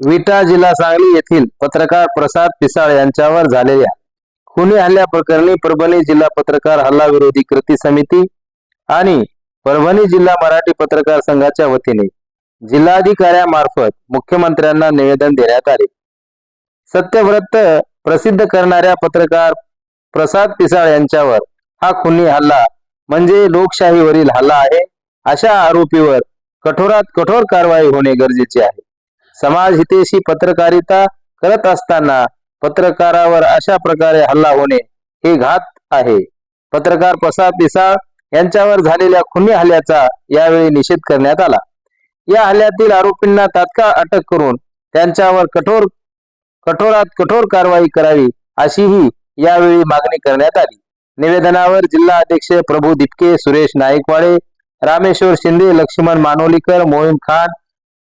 विटा जिल्हा सांगली येथील पत्रकार प्रसाद पिसाळ यांच्यावर झालेल्या खुनी हल्ल्या प्रकरणी परभणी जिल्हा पत्रकार हल्ला विरोधी कृती समिती आणि परभणी जिल्हा मराठी पत्रकार संघाच्या वतीने जिल्हाधिकाऱ्यामार्फत मुख्यमंत्र्यांना निवेदन देण्यात आले. सत्यव्रत प्रसिद्ध करणाऱ्या पत्रकार प्रसाद पिसाळ यांच्यावर हा खुनी हल्ला म्हणजे लोकशाहीवरील हल्ला आहे अशा आरोपीवर कठोरात कठोर कारवाई होणे गरजेचे आहे. समाज हितेशी पत्रकारिता करत असताना पत्रकारावर अशा प्रकारे हल्ला होणे हे घात आहे. पत्रकार प्रसाद पिसाळ यांच्यावर झालेल्या खुनी हल्ल्याचा यावेळी निषेध करण्यात आला. या हल्ल्यातील आरोपींना तात्काळ अटक करून त्यांच्यावर कठोर कठोरात कठोर कारवाई करावी अशीही यावेळी मागणी करण्यात आली. निवेदनावर जिल्हा अध्यक्ष प्रभू दिपके सुरेश नाईकवाडे रामेश्वर शिंदे लक्ष्मण मानोलीकर मोहीम खान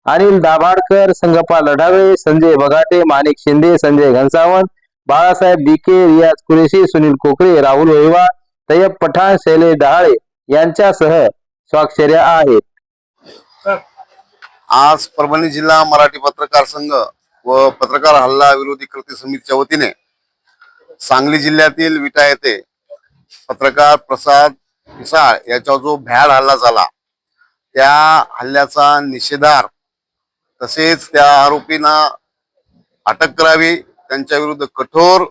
अनिल दाभाडकर संगप्पा लढावे संजय बघाटे माणिक शिंदे संजय घनसावंत बाळासाहेब बिके रियाज कुरेशी सुनील कोकरे राहुल वहिवा तय्यब पठाण शैलेश डहाळे यांच्यासह स्वाक्षऱ्या आहेत. आज परभणी जिल्हा मराठी पत्रकार संघ व पत्रकार हल्ला विरोधी कृती समितीच्या वतीने सांगली जिल्ह्यातील विटा येथे पत्रकार प्रसाद पिसाळ याच्यावर जो भ्याड हल्ला झाला त्या हल्ल्याचा निषेधार्थ तसेच त्या आरोपींना अटक करावी त्यांच्या विरुद्ध कठोर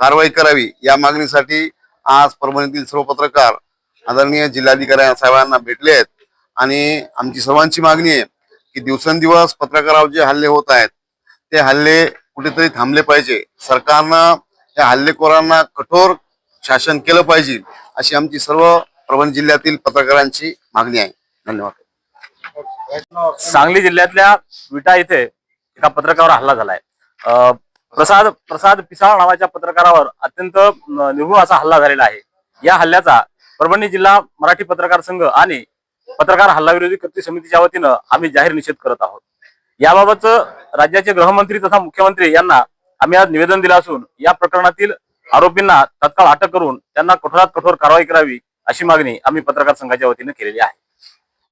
कारवाई करावी या मागणीसाठी आज परभणीतील सर्व पत्रकार आदरणीय जिल्हाधिकारी साहेबांना भेटले आहेत. आणि आमची सर्वांची मागणी आहे की दिवसेंदिवस पत्रकारावर जे हल्ले होत आहेत ते हल्ले कुठेतरी थांबले पाहिजे. सरकारनं या हल्लेखोरांना कठोर शासन केलं पाहिजे अशी आमची सर्व परभणी जिल्ह्यातील पत्रकारांची मागणी आहे. धन्यवाद. सांगली जिल्ह्यातल्या विटा इथे एका पत्रकावर हल्ला झालाय. अं, प्रसाद प्रसाद पिसाळ नावाच्या पत्रकारावर अत्यंत अं, असा हल्ला झालेला आहे. या हल्ल्याचा परभणी जिल्हा मराठी पत्रकार संघ आणि पत्रकार हल्ला विरोधी कृती समितीच्या वतीनं आम्ही जाहीर निषेध करत आहोत. याबाबत राज्याचे गृहमंत्री तथा मुख्यमंत्री यांना आम्ही आज निवेदन दिलं असून या प्रकरणातील आरोपींना तत्काळ अटक करून त्यांना कठोरात कठोर कारवाई करावी अशी मागणी आम्ही पत्रकार संघाच्या वतीने केलेली आहे.